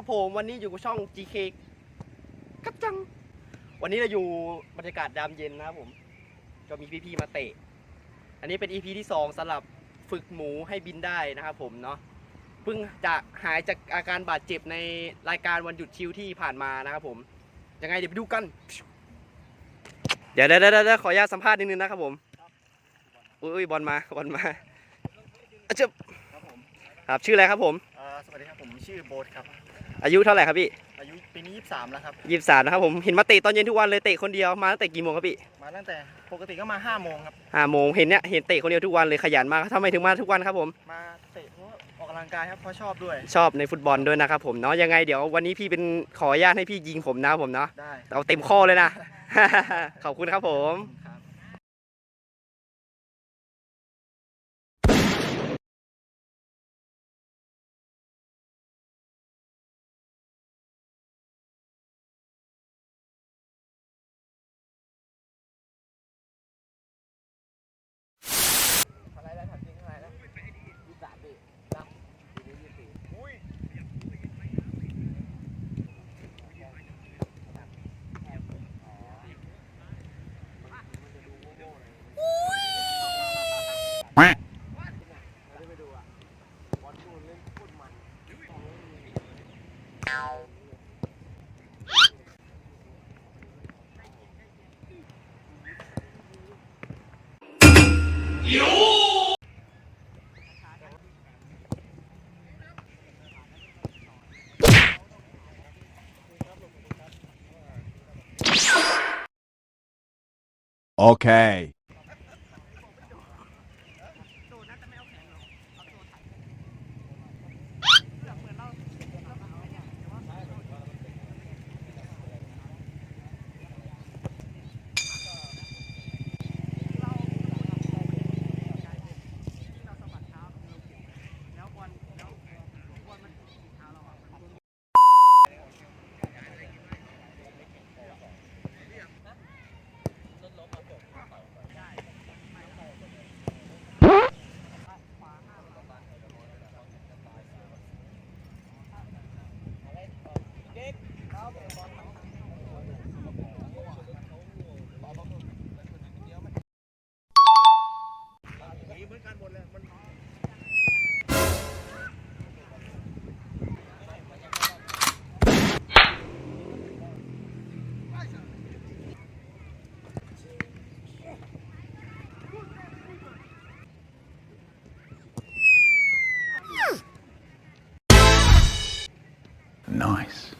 ครับผมวันนี้อยู่กับช่อง GK กัจจัง วันนี้เราอยู่บรรยากาศยามเย็นนะครับผมก็มีพี่ๆมาเตะ อันนี้เป็น EP ที่2สำหรับฝึกหมูให้บินได้นะครับผมเนาะเพิ่งจะหายจากอาการบาดเจ็บในรายการวันหยุดชิวที่ผ่านมานะครับผม ยังไงเดี๋ยวไปดูกันเดี๋ยวเดี๋ยวเดี๋ยวเดี๋ยวขออนุญาตสัมภาษณ์นิดนึงนะครับผมอุ้ยบอลมาบอลมาอะเจ็บครับผมครับชื่ออะไรครับผม เอ่อสวัสดีครับผมชื่อโบ๊ทครับ อายุเท่าไหร่ครับพี่อายุปีนี้23แล้วครับยี่สิบสามนะครับผมเห็นมาเตะตอนเย็นทุกวันเลยเตะคนเดียวมาตั้งแต่กี่โมงครับพี่มาตั้งแต่ปกติก็มา5โมงครับห้าโมงเห็นเนี่ยเห็นเตะคนเดียวทุกวันเลยขยันมากทำไมถึงมาทุกวันครับผม มาเตะเพราะว่าออกกำลังกายครับเพราะชอบด้วยชอบในฟุตบอลด้วยนะครับผมเนาะยังไงเดี๋ยววันนี้พี่เป็นขออนุญาตให้พี่ยิงผมนะครับผมเนาะได้ เอาเต็มข้อเลยนะ ขอบคุณครับผม Okay. 'Nice.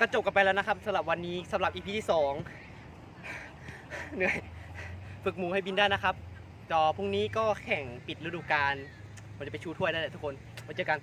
ก็จบกันไปแล้วนะครับสำหรับวันนี้สำหรับอีพีที่สองเหนื่อยฝึกหมูให้บินได้นะครับจอพรุ่งนี้ก็แข่งปิดฤดูกาลมันจะไปชูถ้วยได้แหละทุกคนไว้เจอกัน